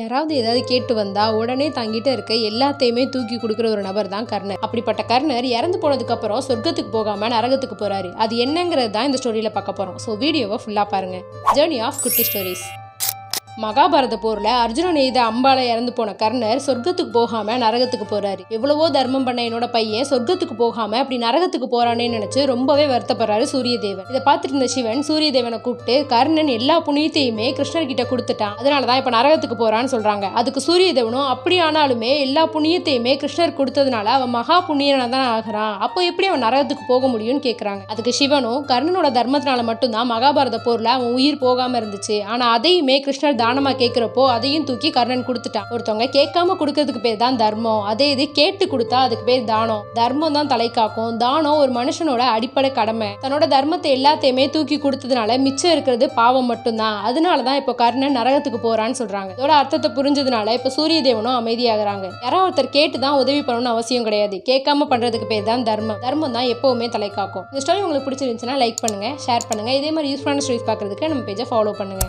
யாராவது ஏதாவது கேட்டு வந்தா உடனே தங்கிட்ட இருக்க எல்லாத்தையுமே தூக்கி கொடுக்குற ஒரு நபர் தான் கர்ணர். அப்படிப்பட்ட கர்ணர் இறந்து போனதுக்கு அப்புறம் சொர்க்கத்துக்கு போகாம நரகத்துக்கு போறாரு. அது என்னங்கிறது தான் இந்த ஸ்டோரியில பார்க்க போறோம். ஸோ வீடியோவை ஃபுல்லா பாருங்க. ஜேர்னி ஆஃப் குட்டி ஸ்டோரிஸ் மகாபாரத போர்ல அர்ஜுனன் எய்த அம்பால இறந்து போன கர்ணர் சொர்க்கத்துக்கு போகாம நரகத்துக்கு போறாரு. எவ்வளவோ தர்மம் பண்ண என்னோட பையன் சொர்க்கத்துக்கு போகாம அப்படி நரகத்துக்கு போறானேன்னு நினைச்சு ரொம்பவே வருத்தப்படுறாரு சூரிய தேவன் இதை பார்த்துட்டு இருந்த சிவன் சூரிய தேவனை கூப்பிட்டு கர்ணன் எல்லா புண்ணியத்தையுமே கிருஷ்ணர் கிட்ட கொடுத்துட்டான். அதனாலதான் இப்ப நரகத்துக்கு போறான்னு சொல்றாங்க. அதுக்கு சூரிய தேவனும் அப்படி ஆனாலுமே எல்லா புண்ணியத்தையுமே கிருஷ்ணர் கொடுத்ததுனால அவன் மகா புண்ணியனா தான் ஆகிறான். அப்போ எப்படி அவன் நரகத்துக்கு போக முடியும்னு கேக்குறாங்க. அதுக்கு சிவனும் கர்ணனோட தர்மத்தினால மட்டும்தான் மகாபாரத போர்ல அவன் உயிர் போகாம இருந்துச்சு. ஆனா அதையுமே கிருஷ்ணர் தானமா கேட்கிறப்போ அதையும் தூக்கி கர்ணன் கொடுத்துட்டான். ஒருத்தவங்க கேட்காம கொடுக்கறதுக்கு பேர் தான் தர்மம். அதே இது கேட்டு கொடுத்தா அதுக்கு பேர் தானம். தர்மம் தான் தலை காக்கும். தானம் ஒரு மனுஷனோட அடிப்படை கடமை. தன்னோட தர்மத்தை எல்லாத்தையுமே தூக்கி கொடுத்ததுனால மிச்சம் இருக்கிறது பாவம் மட்டும்தான். அதனால தான் இப்போ கர்ணன் நரகத்துக்கு போறான்னு சொல்றாங்க. இதோட அர்த்தத்தை புரிஞ்சதுனால இப்போ சூரிய தேவனும் அமைதியாகிறாங்க. யாராவது ஒருத்தர் கேட்டு தான் உதவி பண்ணணும்னு அவசியம் கிடையாது. கேட்காம பண்றதுக்கு பேர் தான் தர்மம். தர்மம் தான் எப்பவுமே தலை காக்கும். இந்த ஸ்டோரி உங்களுக்கு பிடிச்சிருந்துச்சுன்னா லைக் பண்ணுங்க ஷேர் பண்ணுங்க. இதே மாதிரி யூஸ்ஃபுல்லான ஸ்டோரிஸ் பார்க்கறதுக்கு நம்ம பேஜை ஃபாலோ பண்ணுங்க.